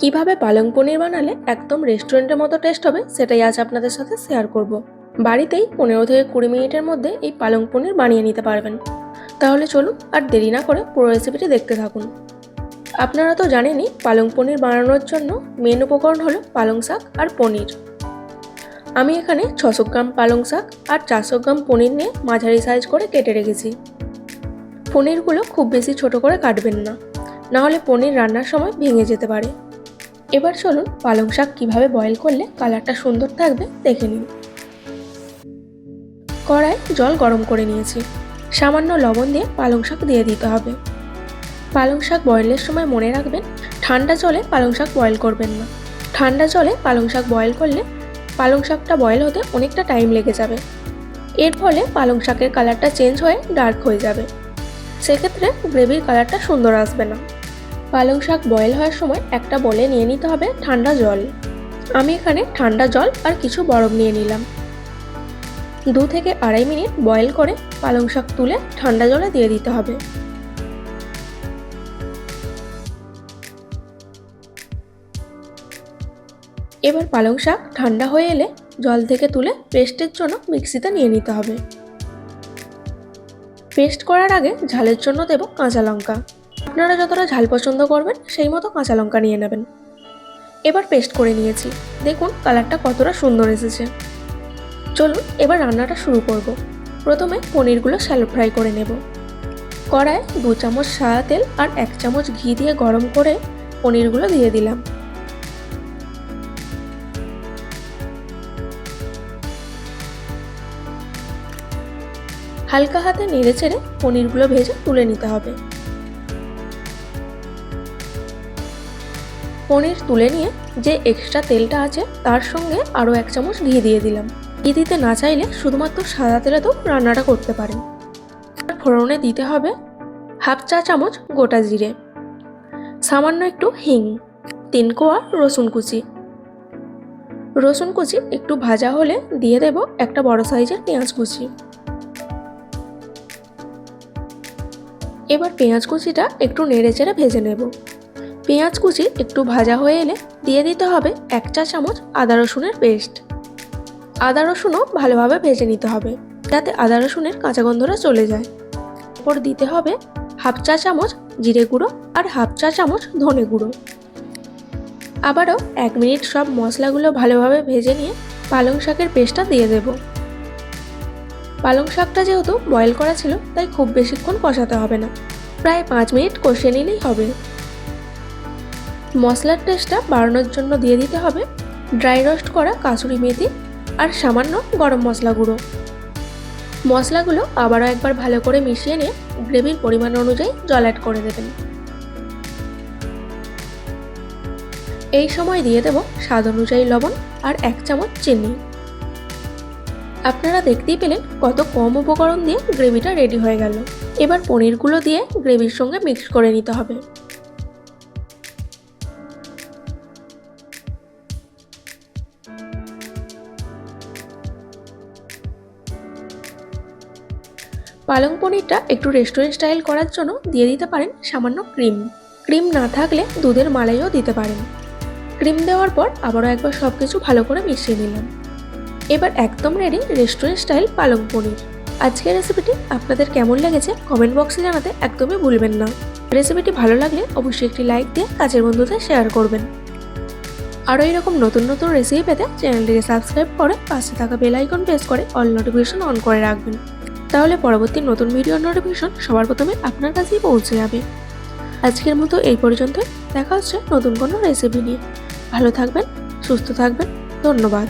কীভাবে পালং পনির বানালে একদম রেস্টুরেন্টের মতো টেস্ট হবে সেটাই আজ আপনাদের সাথে শেয়ার করব। বাড়িতেই পনেরো থেকে কুড়ি মিনিটের মধ্যে এই পালং পনির বানিয়ে নিতে পারবেন। তাহলে চলুন আর দেরি না করে পুরো রেসিপিটি দেখতে থাকুন। আপনারা তো জানেনই পালং পনির বানানোর জন্য মেন উপকরণ হলো পালং শাক আর পনির। আমি এখানে ছশো গ্রাম পালং শাক আর চারশো গ্রাম পনির নিয়ে মাঝারি সাইজ করে কেটে রেখেছি। পনিরগুলো খুব বেশি ছোট করে কাটবেন না। নাহলে পনির রান্নার সময় ভেঙে যেতে পারে। এবার চলুন পালং শাক কীভাবে বয়েল করলে কালারটা সুন্দর থাকবে দেখে নিন কড়ায় জল গরম করে নিয়েছি। সামান্য লবণ দিয়ে পালং শাক দিয়ে দিতে হবে। পালং শাক বয়েলের সময় মনে রাখবেন, ঠান্ডা জলে পালং শাক বয়েল করবেন না। ঠান্ডা জলে পালং শাক বয়েল করলে পালং শাকটা বয়েল হতে অনেকটা টাইম লেগে যাবে। এর ফলে পালং শাকের কালারটা চেঞ্জ হয়ে ডার্ক হয়ে যাবে। সেক্ষেত্রে গ্রেভির কালারটা সুন্দর আসবে না। পালং শাক বয়েল হওয়ার সময় একটা বলে নিয়ে নিতে হবে ঠান্ডা জল। আমি এখানে ঠান্ডা জল আর কিছু বরফ নিয়ে নিলাম। দু থেকে আড়াই মিনিট বয়েল করে পালং শাক তুলে ঠান্ডা জলে দিয়ে দিতে হবে। এবার পালং শাক ঠান্ডা হয়ে এলে জল থেকে তুলে পেস্টের জন্য মিক্সিতে নিয়ে নিতে হবে। পেস্ট করার আগে ঝালের জন্য দেব কাঁচা লঙ্কা। আপনারা যতটা ঝাল পছন্দ করবেন, সেই মতো কাঁচা লঙ্কা নিয়ে নেবেন। এবার পেস্ট করে নিয়েছি। দেখুন কালারটা কতটা সুন্দর এসেছে। চলুন, এবার রান্নাটা শুরু করব। প্রথমে পনিরগুলো শ্যালো ফ্রাই করে নেব। কড়ায় দু চামচ সাদা তেল আর এক চামচ ঘি দিয়ে গরম করে পনিরগুলো দিয়ে দিলাম। হালকা হাতে নেড়ে চেড়ে পনিরগুলো ভেজে তুলে নিতে হবে। পনির তুলে নিয়ে যে এক্সট্রা তেলটা আছে, তার সঙ্গে আরও এক চামচ ঘি দিয়ে দিলাম। ঘি দিতে না চাইলে শুধুমাত্র সাদা তেলে তো রান্নাটা করতে পারেন। ফোড়নে দিতে হবে হাফ চা চামচ গোটা জিরে, সামান্য একটু হিং, তিন কোয়া রসুন কুচি। রসুন কুচি একটু ভাজা হলে দিয়ে দেব একটা বড় সাইজের পেঁয়াজ কুচি। এবার পেঁয়াজ কুচিটা একটু নেড়ে চেড়ে ভেজে নেব। পেঁয়াজ কুচি একটু ভাজা হয়ে এলে দিয়ে দিতে হবে এক চা চামচ আদা রসুনের পেস্ট। আদা রসুনও ভালোভাবে ভেজে নিতে হবে যাতে আদা রসুনের কাঁচা গন্ধটা চলে যায়। এরপর দিতে হবে হাফ চা চামচ জিরে গুঁড়ো আর হাফ চা চামচ ধনে গুঁড়ো। আবারও এক মিনিট সব মশলাগুলো ভালোভাবে ভেজে নিয়ে পালং শাকের পেস্টটা দিয়ে দেব। পালং শাকটা যেহেতু বয়েল করা ছিল, তাই খুব বেশিক্ষণ কষাতে হবে না। প্রায় পাঁচ মিনিট কষিয়ে নিলেই হবে। মশলার টেস্টটা বাড়ানোর জন্য দিয়ে দিতে হবে ড্রাই রোস্ট করা কাসুরি মেথি আর সামান্য গরম মশলা গুঁড়ো। মশলাগুলো আবারও একবার ভালো করে মিশিয়ে নিয়ে গ্রেভির পরিমাণ অনুযায়ী জল অ্যাড করে দেবেন। এই সময় দিয়ে দেব স্বাদ অনুযায়ী লবণ আর এক চামচ চিনি। আপনারা দেখতেই পেলেন কত কম উপকরণ দিয়ে গ্রেভিটা রেডি হয়ে গেল। এবার পনিরগুলো দিয়ে গ্রেভির সঙ্গে মিক্স করে নিতে হবে। পালং পনিরটা একটু রেস্টুরেন্ট স্টাইল করার জন্য দিয়ে দিতে পারেন সামান্য ক্রিম ক্রিম না থাকলে দুধের মালাইও দিতে পারেন। ক্রিম দেওয়ার পর আবারও একবার সব কিছু ভালো করে মিশিয়ে নিলাম। এবার একদম রেডি রেস্টুরেন্ট স্টাইল পালং পনির। আজকের রেসিপিটি আপনাদের কেমন লেগেছে কমেন্ট বক্সে জানাতে একদমই ভুলবেন না। রেসিপিটি ভালো লাগলে অবশ্যই একটি লাইক দিয়ে কাজের বন্ধুদের শেয়ার করবেন। আরও এরকম নতুন নতুন রেসিপি পেতে চ্যানেলটিকে সাবস্ক্রাইব করে পাশে থাকা বেল আইকন প্রেস করে অল নোটিফিকেশন অন করে রাখবেন। তাহলে পরবর্তী নতুন ভিডিও নোটিফিকেশন সবার প্রথমে আপনার কাছেই পৌঁছে যাবে। আজকের মতো এই পর্যন্ত দেখা হচ্ছে নতুন কোনো রেসিপি নিয়ে। ভালো থাকবেন, সুস্থ থাকবেন। ধন্যবাদ।